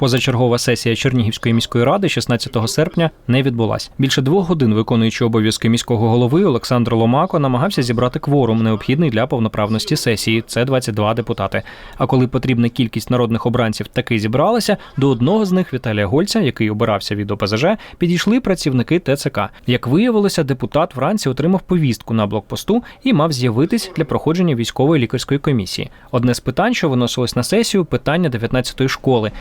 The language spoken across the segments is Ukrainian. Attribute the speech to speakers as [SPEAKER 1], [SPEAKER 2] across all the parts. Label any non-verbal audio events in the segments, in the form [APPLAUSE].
[SPEAKER 1] Позачергова сесія Чернігівської міської ради 16 серпня не відбулась. Більше двох годин виконуючи обов'язки міського голови Олександр Ломако намагався зібрати кворум, необхідний для повноправності сесії. Це 22 депутати. А коли потрібна кількість народних обранців таки зібралася, до одного з них Віталія Гольця, який обирався від ОПЗЖ, підійшли працівники ТЦК. Як виявилося, депутат вранці отримав повістку на блокпосту і мав з'явитись для проходження військової лікарської комісії. Одне з питань, що виносилось на сесію, питання 19-ї школи.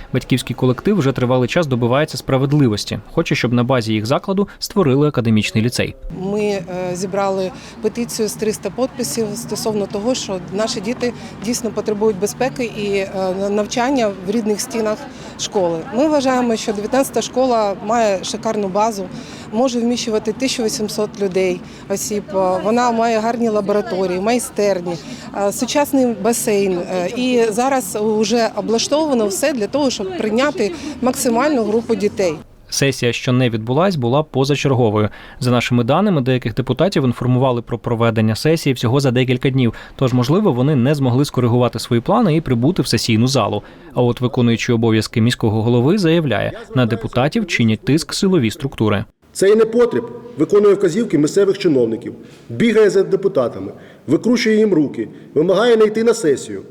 [SPEAKER 1] Батьківський колектив вже тривалий час добивається справедливості. Хоче, щоб на базі їх закладу створили академічний ліцей.
[SPEAKER 2] Ми е, зібрали петицію з 300 підписів стосовно того, що наші діти дійсно потребують безпеки і е, навчання в рідних стінах школи. Ми вважаємо, що 19-та школа має шикарну базу, може вміщувати 1800 людей осіб. Е, Вона має гарні лабораторії, майстерні, сучасний басейн. І зараз вже облаштовано все для того, щоб прийняти максимальну групу дітей.
[SPEAKER 1] Сесія, що не відбулась, була позачерговою. За нашими даними, деяких депутатів інформували про проведення сесії всього за декілька днів. Тож, можливо, вони не змогли скоригувати свої плани і прибути в сесійну залу. А от виконуючий обов'язки міського голови заявляє, на депутатів чинять тиск силові структури.
[SPEAKER 3] Цей непотріб виконує вказівки місцевих чиновників, бігає за депутатами, викручує їм руки, вимагає не йти на сесію,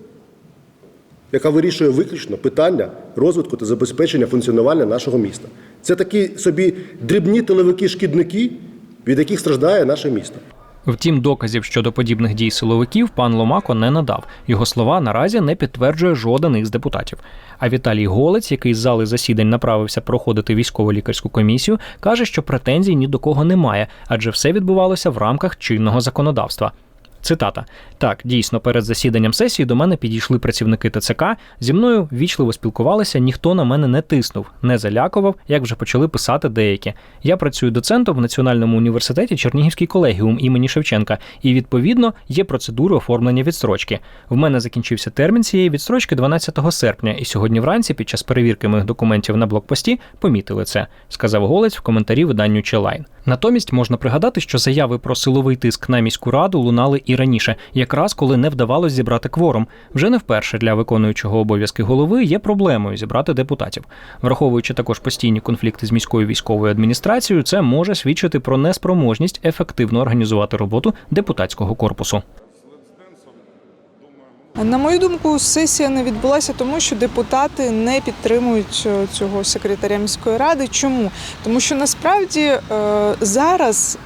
[SPEAKER 3] яка вирішує виключно питання розвитку та забезпечення функціонування нашого міста. Це такі собі дрібні тиловики-шкідники, від яких страждає наше місто.
[SPEAKER 1] Втім, доказів щодо подібних дій силовиків пан Ломако не надав. Його слова наразі не підтверджує жоден із депутатів. А Віталій Голець, який з зали засідань направився проходити військово-лікарську комісію, каже, що претензій ні до кого немає, адже все відбувалося в рамках чинного законодавства. Цитата: так, дійсно, перед засіданням сесії до мене підійшли працівники ТЦК. Зі мною вічливо спілкувалися, ніхто на мене не тиснув, не залякував, як вже почали писати деякі. Я працюю доцентом в Національному університеті Чернігівський колегіум імені Шевченка, і відповідно є процедури оформлення відстрочки. В мене закінчився термін цієї відстрочки 12 серпня, і сьогодні вранці, під час перевірки моїх документів на блокпості, помітили це, сказав Голець в коментарі виданню Челайн. Натомість можна пригадати, що заяви про силовий тиск на міську раду лунали і раніше, якраз коли не вдавалось зібрати кворум. Вже не вперше для виконуючого обов'язки голови є проблемою зібрати депутатів. Враховуючи також постійні конфлікти з міською військовою адміністрацією, це може свідчити про неспроможність ефективно організувати роботу депутатського корпусу.
[SPEAKER 4] На мою думку, сесія не відбулася, тому що депутати не підтримують е, цього секретаря міської ради. Чому? Тому що насправді е, зараз.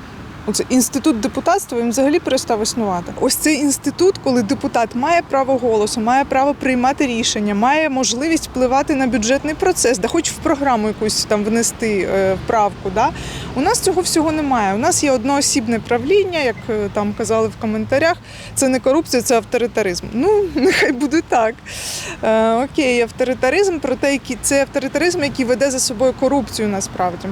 [SPEAKER 4] Оце інститут депутатства він взагалі перестав існувати. Ось цей інститут, коли депутат має право голосу, має право приймати рішення, має можливість впливати на бюджетний процес, да хоч в програму якусь там внести е, вправку. Да? У нас цього всього немає. У нас є одноосібне правління, як е, там казали в коментарях. Це не корупція, це авторитаризм. Ну, [LAUGHS] нехай буде так. Е, окей, авторитаризм, проте це авторитаризм, який веде за собою корупцію насправді.